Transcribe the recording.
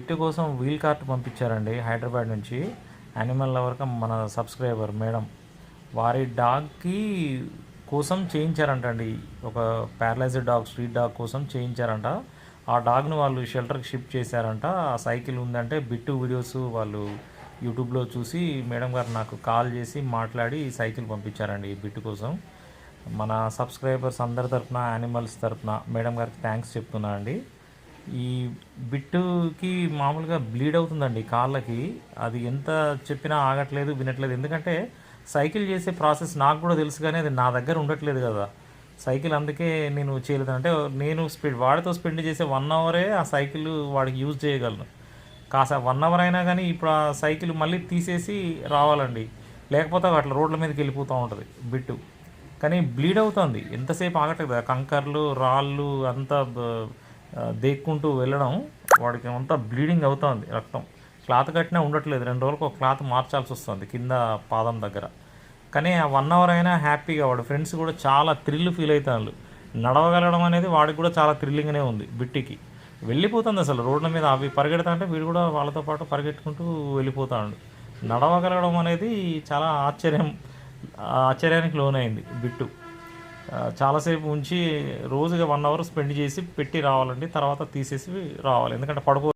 ఇంటి కోసం wheel cart పంపించారండి హైదరాబాద్ నుంచి. యానిమల్ లవర్ మన సబ్స్క్రైబర్ మేడం. వారి డాగ్కి కోసం చేయించారంటండి. ఒక ప్యారలైజ్డ్ డాగ్ స్ట్రీట్ డాగ్ కోసం చేయించారంట. ఆ డాగ్ను వాళ్ళు షెల్టర్కి షిఫ్ట్ చేశారంట. ఆ సైకిల్ ఉందంటే బిట్టు వీడియోస్ వాళ్ళు యూట్యూబ్లో చూసి మేడం గారు నాకు కాల్ చేసి మాట్లాడి సైకిల్ పంపించారండి ఈ బిట్టు కోసం. మన సబ్స్క్రైబర్స్ అందరి తరపున యానిమల్స్ తరఫున మేడం గారికి థ్యాంక్స్ చెప్తున్నా అండి ఈ బిట్టుకి మామూలుగా బ్లీడ్ అవుతుందండి కాళ్ళకి. అది ఎంత చెప్పినా ఆగట్లేదు వినట్లేదు. ఎందుకంటే సైకిల్ చేసే ప్రాసెస్ నాకు కూడా తెలుసు కానీ అది నా దగ్గర ఉండట్లేదు కదా. సైకిల్ అందుకే నేను చేయలేదు అంటే నేను స్పీడ్ వాడితో స్పెండ్ చేసే వన్ అవరే ఆ సైకిల్ వాడికి యూజ్ చేయగలను. కాసా వన్ అవర్ అయినా కానీ ఇప్పుడు ఆ సైకిల్ మళ్ళీ తీసేసి రావాలండి. లేకపోతే అట్లా రోడ్ల మీదకి వెళ్ళిపోతూ ఉంటుంది బిట్టు. కానీ బ్లీడ్ అవుతుంది. ఎంతసేపు ఆగట్లేదు కంకర్లు రాళ్ళు అంతా బ- దేక్కుంటూ వెళ్ళడం వాడికి అంతా బ్లీడింగ్ అవుతుంది రక్తం. క్లాత్ కట్టినా ఉండట్లేదు. రెండు రోజులకు ఒక క్లాత్ మార్చాల్సి వస్తుంది కింద పాదం దగ్గర. కానీ ఆ వన్ అవర్ అయినా హ్యాపీగా వాడు ఫ్రెండ్స్ కూడా చాలా థ్రిల్ ఫీల్ అవుతారు నడవగలడం అనేది వాడికి కూడా చాలా థ్రిల్లింగ్నే ఉంది బిట్టికి. వెళ్ళిపోతుంది అసలు రోడ్ల మీద అవి పరిగెడతా అంటే వీడు కూడా వాళ్ళతో పాటు పరిగెట్టుకుంటూ వెళ్ళిపోతాడు. నడవగలగడం అనేది చాలా ఆశ్చర్యం ఆశ్చర్యానికి లోనైంది బిట్టు. చాలాసేపు ఉంచి రోజుగా వన్ అవర్ స్పెండ్ చేసి పెట్టి రావాలండి తర్వాత తీసేసి రావాలి. ఎందుకంటే పడుకో